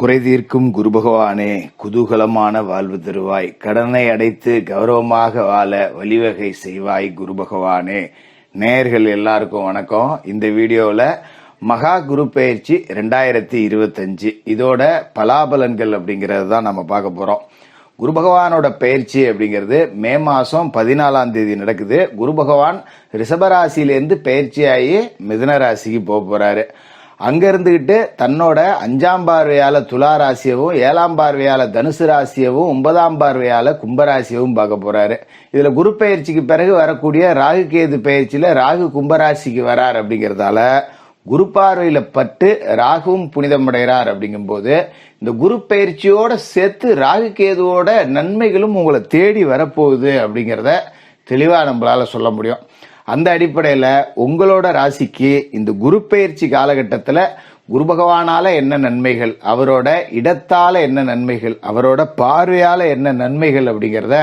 குறை தீர்க்கும் குரு பகவானே குதூகலமான வாழ்வு தருவாய். கடனை அடைத்து கௌரவமாக வாழ வழிவகை செய்வாய் குரு பகவானே நேயர்கள் எல்லாருக்கும் வணக்கம். இந்த வீடியோவில் மகா குரு பயிற்சி ரெண்டாயிரத்தி இருபத்தஞ்சு. இதோட பலாபலன்கள் அப்படிங்கிறது தான் நம்ம பார்க்க போகிறோம் குரு பகவானோட பயிற்சி அப்படிங்கிறது மே மாதம் பதினாலாம் தேதி நடக்குது. குரு பகவான் ரிஷபராசியிலேருந்து பயிற்சியாகி மிதுன ராசிக்கு போக போகிறாரு அங்க இருந்துகிட்டு தன்னோட அஞ்சாம் பார்வையால துலா ராசியவும் ஏழாம் பார்வையால தனுசு ராசியவும் ஒன்பதாம் பார்வையால கும்பராசியவும் பார்க்க போறாரு. இதுல குரு பயிற்சிக்கு பிறகு வரக்கூடிய ராகு கேது பயிற்சியில ராகு கும்பராசிக்கு வரார் அப்படிங்கறதால குரு பார்வையில பட்டு ராகுவும் புனிதமடைகிறார் அப்படிங்கும்போது இந்த குரு பயிற்சியோட சேர்த்து ராகு கேதுவோட நன்மைகளும் உங்களை தேடி வரப்போகுது அப்படிங்கிறத தெளிவாக நம்மளால சொல்ல முடியும். அந்த அடிப்படையில் உங்களோட ராசிக்கு இந்த குரு பயிற்சி காலகட்டத்தில் குரு பகவானால என்ன நன்மைகள் அவரோட இடத்தால என்ன நன்மைகள் அவரோட பார்வையால என்ன நன்மைகள் அப்படிங்கிறத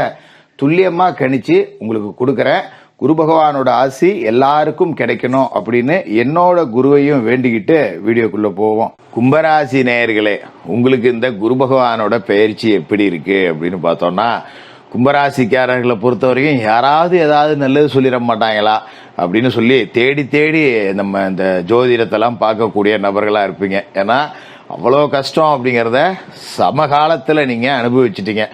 துல்லியமாக கணிச்சு உங்களுக்கு கொடுக்குறேன். குரு பகவானோட ஆசி எல்லாருக்கும் கிடைக்கணும் அப்படின்னு என்னோட குருவையும் வேண்டிக்கிட்டு வீடியோக்குள்ள போவோம். கும்பராசி நேயர்களே உங்களுக்கு இந்த குரு பகவானோட பயிற்சி எப்படி இருக்கு அப்படின்னு பார்த்தோம்னா கும்பராசிக்காரர்களை பொறுத்த வரைக்கும் யாராவது ஏதாவது நல்லது சொல்லிட மாட்டாங்களா அப்படின்னு சொல்லி தேடி தேடி நம்ம இந்த ஜோதிடத்தெல்லாம் பார்க்கக்கூடிய நபர்களாக இருப்பீங்க. ஏன்னா அவ்வளோ கஷ்டம் அப்படிங்கிறத சமகாலத்தில் நீங்கள் அனுபவிச்சிட்டீங்க.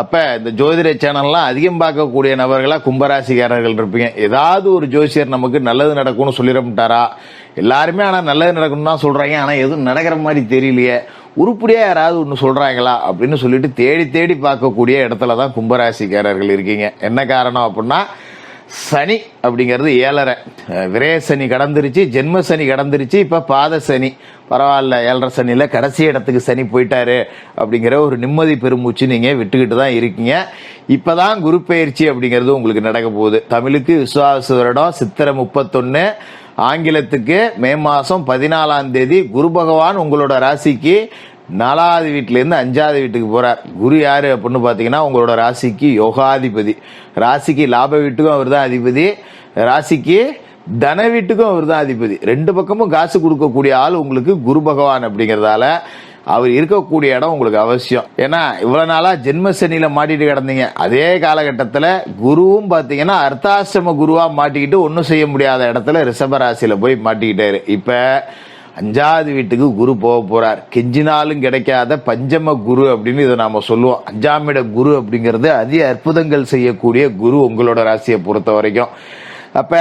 அப்போ இந்த ஜோதிட சேனல்லாம் அதிகம் பார்க்கக்கூடிய நபர்களாக கும்பராசிக்காரர்கள் இருப்பீங்க. ஏதாவது ஒரு ஜோசியர் நமக்கு நல்லது நடக்கும்னு சொல்லிடமாட்டாரா எல்லாருமே ஆனால் நல்லது நடக்கணும்னு தான் சொல்கிறாங்க ஆனால் எதுவும் நடக்கிற மாதிரி தெரியலையே. உருப்படியாக யாராவது ஒன்று சொல்கிறாங்களா அப்படின்னு சொல்லிட்டு தேடி தேடி பார்க்கக்கூடிய இடத்துல தான் கும்பராசிக்காரர்கள் இருக்கீங்க. என்ன காரணம் அப்படின்னா சனி அப்படிங்கிறது ஏழரை. விரைய விரய சனி கடந்துருச்சு ஜென்ம சனி கடந்துருச்சு இப்போ பாத சனி. பரவாயில்ல ஏழரை சனியில் கடைசி இடத்துக்கு சனி போயிட்டாரு அப்படிங்கிற ஒரு நிம்மதி பெருமூச்சு நீங்கள் விட்டுக்கிட்டு தான் இருக்கீங்க. இப்போதான் குரு பயிற்சி அப்படிங்கிறது உங்களுக்கு நடக்க போகுது. தமிழுக்கு விசுவாச வருடம் சித்திரை முப்பத்தொன்று ஆங்கிலத்துக்கு மே மாதம் பதினாலாம் தேதி குரு பகவான் உங்களோட ராசிக்கு நாலாவது வீட்டிலேருந்து அஞ்சாவது வீட்டுக்கு போகிறார் குரு யார் அப்படின்னு பார்த்தீங்கன்னா உங்களோட ராசிக்கு யோகாதிபதி. ராசிக்கு லாப வீட்டுக்கும் அவர் தான் அதிபதி. ராசிக்கு தன வீட்டுக்கும் அவர் தான் அதிபதி. ரெண்டு பக்கமும் காசு கொடுக்கக்கூடிய ஆள் உங்களுக்கு குரு பகவான் அப்படிங்கிறதால அவர் இருக்கக்கூடிய இடம் உங்களுக்கு அவசியம். ஏன்னா இவ்வளவு நாளா ஜென்ம சனியில மாட்டிட்டு கிடந்தீங்க. அதே காலகட்டத்தில் குருவும் பார்த்தீங்கன்னா அர்த்தாசிரம குருவா மாட்டிக்கிட்டு ஒன்றும் செய்ய முடியாத இடத்துல ரிஷபராசியில போய் மாட்டிக்கிட்டாரு. இப்ப அஞ்சாவது வீட்டுக்கு குரு போக போறார். கெஞ்சினாலும் கிடைக்காத பஞ்சம குரு அப்படின்னு இதை நாம சொல்லுவோம். அஞ்சாம் இட குரு அப்படிங்கிறது அதிக அற்புதங்கள் செய்யக்கூடிய குரு உங்களோட ராசியை பொறுத்த வரைக்கும். அப்போ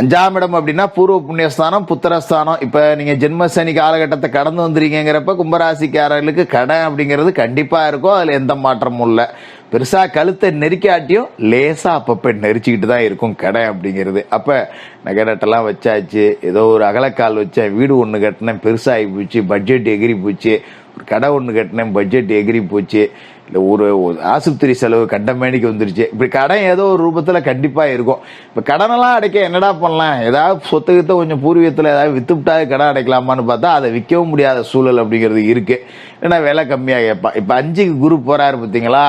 அஞ்சாம் இடம் அப்படின்னா பூர்வ புண்ணியஸ்தானம் புத்திரஸ்தானம். இப்போ நீங்கள் ஜென்மசனி காலகட்டத்தை கடந்து வந்துருக்கீங்கிறப்ப கும்பராசிக்காரர்களுக்கு கடன் அப்படிங்கிறது கண்டிப்பாக இருக்கும். அதில் எந்த மாற்றமும் இல்லை. பெருசாக கழுத்தை நெரிக்காட்டியும் லேசாக அப்பப்போ நெரிச்சிக்கிட்டு தான் இருக்கும் கடை அப்படிங்கிறது. அப்போ நகைநட்டெல்லாம் வச்சாச்சு. ஏதோ ஒரு அகலக்கால் வச்சேன் வீடு ஒன்று கட்டினேன் பெருசாகி போச்சு பட்ஜெட் எகிரி போச்சு. ஒரு கடை ஒன்று கட்டினேன் பட்ஜெட் எகிரி போச்சு. இல்லை ஒரு ஒரு ஆஸ்பத்திரி செலவு கண்டமேனிக்கு வந்துருச்சு. இப்படி கடன் ஏதோ ஒரு ரூபத்தில் கண்டிப்பாக இருக்கும். இப்போ கடனெல்லாம் அடைக்க என்னடா பண்ணலாம்? ஏதாவது சொத்துக்கத்தை கொஞ்சம் பூர்வீகத்தில் ஏதாவது வித்துவிட்டாது கடன் அடைக்கலாமான்னு பார்த்தா அதை விற்கவும் முடியாத சூழல் அப்படிங்கிறது இருக்குது ஏன்னா விலை கம்மியாக கேட்பான் இப்போ அஞ்சுக்கு குரு போகிறாரு பார்த்தீங்களா?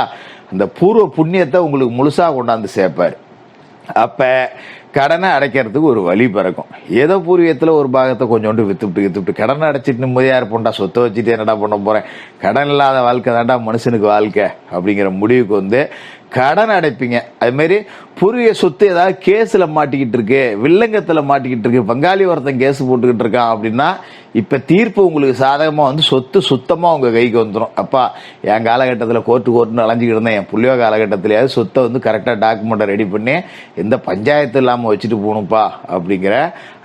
அந்த பூர்வ புண்ணியத்தை உங்களுக்கு முழுசாக கொண்டாந்து சேர்ப்பார். அப்போ கடனை அடைக்கிறதுக்கு ஒரு வழி பிறக்கும். ஏதோ பூர்வீகத்தில் ஒரு பாகத்தை கொஞ்சோண்டு வித்துவிட்டு வித்துவிட்டு கடனை அடைச்சிட்டு நிம்மதியாக இருப்போம்டா சொத்தை வச்சுட்டு என்னடா பண்ண போகிறேன் கடன் இல்லாத வாழ்க்கை தான்டா மனுஷனுக்கு வாழ்க்கை அப்படிங்கிற முடிவுக்கு வந்து கடன் அடைப்பீங்க. அதுமாரி மாதிரி பூர்வீக சொத்து ஏதாவது கேஸில் மாட்டிக்கிட்டு இருக்கு வில்லங்கத்தில் மாட்டிக்கிட்டு இருக்கு பங்காளி ஒருத்தன் கேஸ் போட்டுக்கிட்டு இருக்கான் அப்படின்னா இப்போ தீர்ப்பு உங்களுக்கு சாதகமாக வந்து சொத்து சுத்தமாக உங்கள் கைக்கு வந்துடும் அப்பா என் காலகட்டத்தில் கோர்ட்டு கோர்ட்டுன்னு அலைஞ்சிக்கிட்டு இருந்தேன். என் புள்ளியோ காலகட்டத்திலேயாவது சொத்தை வந்து கரெக்டாக டாக்குமெண்ட்டை ரெடி பண்ணி எந்த பஞ்சாயத்து இல்லாமல் வச்சுட்டு போகணும்ப்பா அப்படிங்கிற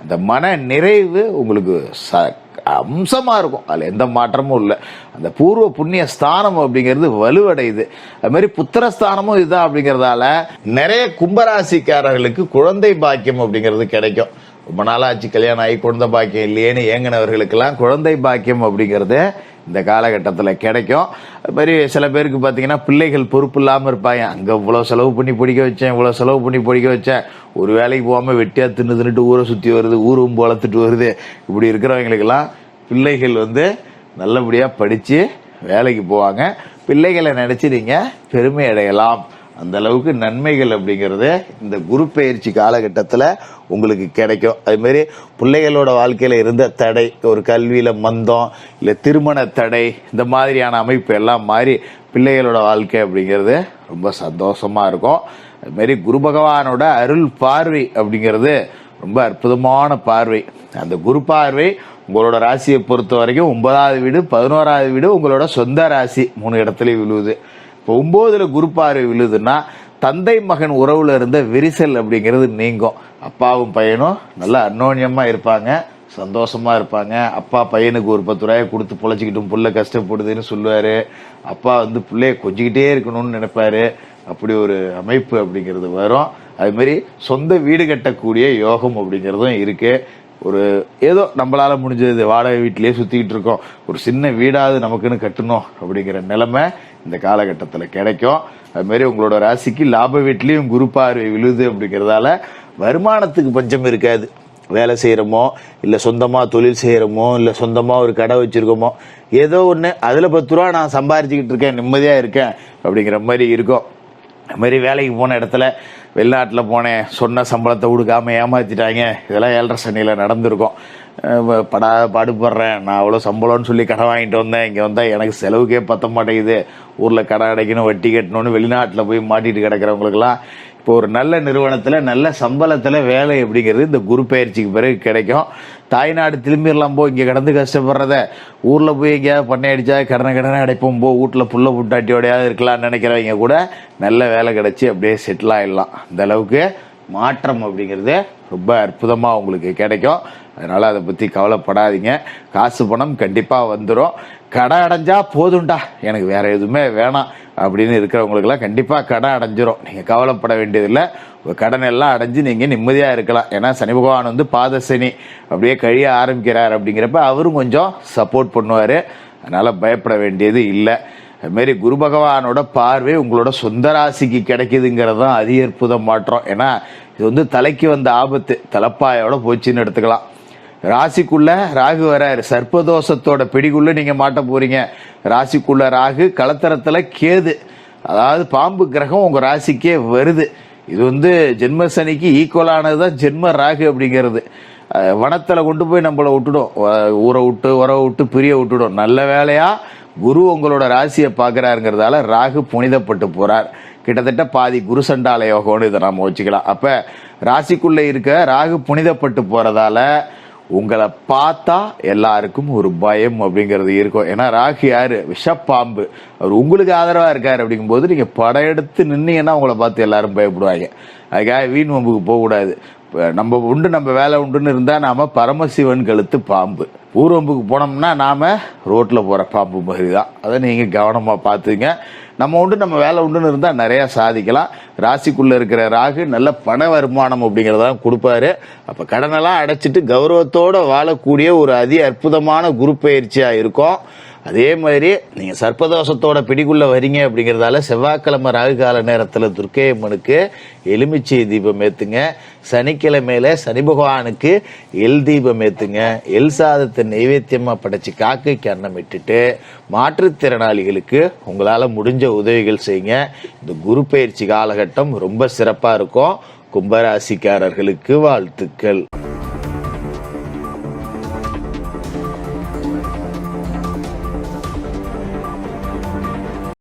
அந்த மன நிறைவு உங்களுக்கு ச அம்சமாக இருக்கும். அதில் எந்த மாற்றமும் இல்லை. அந்த பூர்வ புண்ணிய ஸ்தானம் அப்படிங்கிறது வலுவடையுது. அது மாதிரி புத்திரஸ்தானமும் இதுதான் அப்படிங்கிறதால நிறைய கும்பராசிக்காரர்களுக்கு குழந்தை பாக்கியம் அப்படிங்கிறது கிடைக்கும். ரொம்ப நாளாச்சு கல்யாணம் ஆகி குழந்தை பாக்கியம் இல்லையேன்னு ஏங்கினவர்களுக்கெல்லாம் குழந்தை பாக்கியம் அப்படிங்கிறது இந்த காலகட்டத்தில் கிடைக்கும். அது மாதிரி சில பேருக்கு பார்த்தீங்கன்னா பிள்ளைகள் பொறுப்பு இல்லாமல் இருப்பாங்க. அங்கே இவ்வளோ செலவு பண்ணி படிக்க வச்சேன் இவ்வளோ செலவு பண்ணி படிக்க வச்சேன். ஒரு வேலைக்கு போகாமல் வெட்டியாக தின்னு தின்னுட்டு ஊரை சுற்றி வருது ஊரும் வளர்த்துட்டு வருது. இப்படி இருக்கிறவங்களுக்கெல்லாம் பிள்ளைகள் வந்து நல்லபடியாக படித்து வேலைக்கு போவாங்க. பிள்ளைகளை நினச்சி நீங்கள் பெருமை அடையலாம். அந்த அளவுக்கு நன்மைகள் அப்படிங்கிறது இந்த குரு பயிற்சி காலகட்டத்தில் உங்களுக்கு கிடைக்கும். அது மாதிரி பிள்ளைகளோட வாழ்க்கையில் இருந்த தடை ஒரு கல்வியில் மந்தம் இல்லை திருமண தடை இந்த மாதிரியான அமைப்பு எல்லாம் மாறி பிள்ளைகளோட வாழ்க்கை அப்படிங்கிறது ரொம்ப சந்தோஷமாக இருக்கும். அதுமாரி குரு பகவானோட அருள் பார்வை அப்படிங்கிறது ரொம்ப அற்புதமான பார்வை. அந்த குரு பார்வை உங்களோட ராசியை பொறுத்த வரைக்கும் ஒன்பதாவது வீடு பதினோராவது வீடு உங்களோட சொந்த ராசி மூணு இடத்துலையும் விழுவுது. இப்போ ஒன்பதுல குரு பார்வை விழுதுன்னா தந்தை மகன் உறவுல இருந்த விரிசல் அப்படிங்கிறது நீங்கும். அப்பாவும் பையனும் நல்லா அன்னோன்யமா இருப்பாங்க சந்தோஷமா இருப்பாங்க. அப்பா பையனுக்கு ஒரு பத்து ரூபாயை கொடுத்து பொழைச்சிக்கிட்டும் புள்ள கஷ்டப்படுதுன்னு சொல்லுவாரு. அப்பா வந்து பிள்ளைய கொஞ்சிக்கிட்டே இருக்கணும்னு நினைப்பாரு. அப்படி ஒரு அமைப்பு அப்படிங்கிறது வரும். அது மாதிரி சொந்த வீடு கட்டக்கூடிய யோகம் அப்படிங்கிறதும் இருக்குது ஒரு ஏதோ நம்மளால முடிஞ்சது வாடகை வீட்டிலேயே சுத்திக்கிட்டு இருக்கோம். ஒரு சின்ன வீடாவது நமக்குன்னு கட்டணும் அப்படிங்கிற நிலைமை இந்த காலகட்டத்தில் கிடைக்கும். அதுமாரி உங்களோட ராசிக்கு லாப வீட்லேயும் குரு பார்வை விழுது அப்படிங்கிறதால வருமானத்துக்கு பஞ்சம் இருக்காது. வேலை செய்கிறோமோ இல்லை சொந்தமாக தொழில் செய்கிறோமோ இல்லை சொந்தமாக ஒரு கடை வச்சுருக்கோமோ ஏதோ ஒன்று அதில் பத்து ரூபா நான் சம்பாரிச்சிக்கிட்டு இருக்கேன் நிம்மதியாக இருக்கேன் அப்படிங்கிற மாதிரி இருக்கும். அது மாதிரி வேலைக்கு போன இடத்துல வெளிநாட்டில் போனேன். சொன்ன சம்பளத்தை கொடுக்காம ஏமாத்திட்டாங்க. இதெல்லாம் ஏழரை சனியில் நடந்திருக்கும். படா பாடுபடுறேன். நான் அவ்வளோ சம்பளம்னு சொல்லி கடன் வாங்கிட்டு வந்தேன். இங்கே வந்தால் எனக்கு செலவுக்கே பத்த மாட்டேங்குது. ஊரில் கடன் அடைக்கணும் வட்டி கட்டணும்னு வெளிநாட்டில் போய் மாட்டிட்டு கிடக்கிறவங்களுக்கெல்லாம் இப்போ ஒரு நல்ல நிறுவனத்தில் நல்ல சம்பளத்தில் வேலை அப்படிங்கிறது இந்த குரு பயிற்சிக்கு பிறகு கிடைக்கும். தாய்நாடு திரும்பிடலாம் போ இங்கே கிடந்து கஷ்டப்படுறத. ஊரில் போய் எங்கேயாவது பண்ணை அடித்தா கடனை கடனை அடைப்போம் போ வீட்டில் புள்ள புட்டாட்டியோடையாவது இருக்கலாம்னு நினைக்கிறவங்க கூட நல்ல வேலை கிடச்சி அப்படியே செட்டில் ஆகிடலாம் அந்தளவுக்கு மாற்றம் அப்படிங்கிறது ரொம்ப அற்புதமாக உங்களுக்கு கிடைக்கும். அதனால் அதை பற்றி கவலைப்படாதீங்க. காசு பணம் கண்டிப்பாக வந்துடும் கடை அடைஞ்சா போதும்டா. எனக்கு வேற எதுவுமே வேணாம் அப்படின்னு இருக்கிறவங்களுக்கெல்லாம் கண்டிப்பாக கடை அடைஞ்சிரும். நீங்கள் கவலைப்பட வேண்டியதில்லை. உங்கள் கடன் எல்லாம் அடைஞ்சு நீங்கள் நிம்மதியாக இருக்கலாம். ஏன்னா சனி பகவான் வந்து பாத சனி. அப்படியே கழிய ஆரம்பிக்கிறார் அப்படிங்கிறப்ப அவரும் கொஞ்சம் சப்போர்ட் பண்ணுவார். அதனால் பயப்பட வேண்டியது இல்லை. அதுமாரி குரு பகவானோட பார்வை உங்களோட சொந்த ராசிக்கு கிடைக்குதுங்கிறது தான் அதி அற்புதம் மாற்றம். ஏன்னா இது வந்து தலைக்கு வந்த ஆபத்து தலைப்பாயோட போச்சுன்னு எடுத்துக்கலாம். ராசிக்குள்ள ராகு வராரு. சர்ப்பதோஷத்தோட பிடிக்குள்ள நீங்க மாட்ட போறீங்க. ராசிக்குள்ள ராகு கலத்தரத்தில் கேது. அதாவது பாம்பு கிரகம் உங்க ராசிக்கே வருது. இது வந்து ஜென்ம சனிக்கு ஈக்குவலானது தான் ஜென்ம ராகு அப்படிங்கிறது. வனத்தில் கொண்டு போய் நம்மளை விட்டுடும். ஊரை விட்டு உறவை விட்டு பிரிய விட்டுடும். நல்ல வேலையா குரு உங்களோட ராசியை பார்க்குறாருங்கிறதால ராகு புனிதப்பட்டு போகிறார் கிட்டத்தட்ட பாதி குரு சண்டால யோகம்னு இதை நம்ம வச்சுக்கலாம். அப்போ ராசிக்குள்ளே இருக்க ராகு புனிதப்பட்டு போகிறதால உங்களை பார்த்தா எல்லாருக்கும் ஒரு பயம் அப்படிங்கிறது இருக்கும். ஏன்னா ராகு யாரு? விஷப்பாம்பு. அவர் உங்களுக்கு ஆதரவாக இருக்கார் அப்படிங்கும்போது நீங்க படையெடுத்து நின்னீங்கன்னா உங்களை பார்த்து எல்லாரும் பயப்படுவாங்க. அதுக்காக வீண் வம்புக்கு போகக்கூடாது. நம்ம உண்டு நம்ம வேலை உண்டுன்னு இருந்தால் நாம் பரமசிவன் கழுத்து பாம்பு. ஊர்வம்புக்கு போனோம்னா நாம் ரோட்டில் போகிற பாம்பு மாதிரி தான். அதை நீங்கள் கவனமாக பார்த்துங்க. நம்ம உண்டு நம்ம வேலை உண்டுன்னு இருந்தால் நிறையா சாதிக்கலாம். ராசிக்குள்ளே இருக்கிற ராகு நல்ல பண வருமானம் அப்படிங்கிறதான் கொடுப்பாரு. அப்போ கடனெல்லாம் அடைச்சிட்டு கௌரவத்தோடு வாழக்கூடிய ஒரு அதி அற்புதமான குரு பயிற்சியாக இருக்கும். அதே மாதிரி நீங்கள் சர்ப்பதோஷத்தோட பிடிக்குள்ளே வரீங்க அப்படிங்கிறதால செவ்வாய்க்கிழமை ராகு கால நேரத்தில் துர்க்கை அம்மனுக்கு எலுமிச்சை தீபம் ஏற்றுங்க சனிக்கிழமையில சனி பகவானுக்கு எல் தீபம் ஏற்றுங்க எல் சாதத்தை நைவேத்தியமாக படைச்சி காக்கைக்கு அன்னம் இட்டுட்டு மாற்றுத்திறனாளிகளுக்கு உங்களால் முடிஞ்ச உதவிகள் செய்யுங்க. இந்த குரு பயிற்சி காலகட்டம் ரொம்ப சிறப்பா இருக்கும். கும்பராசிக்காரர்களுக்கு வாழ்த்துக்கள்.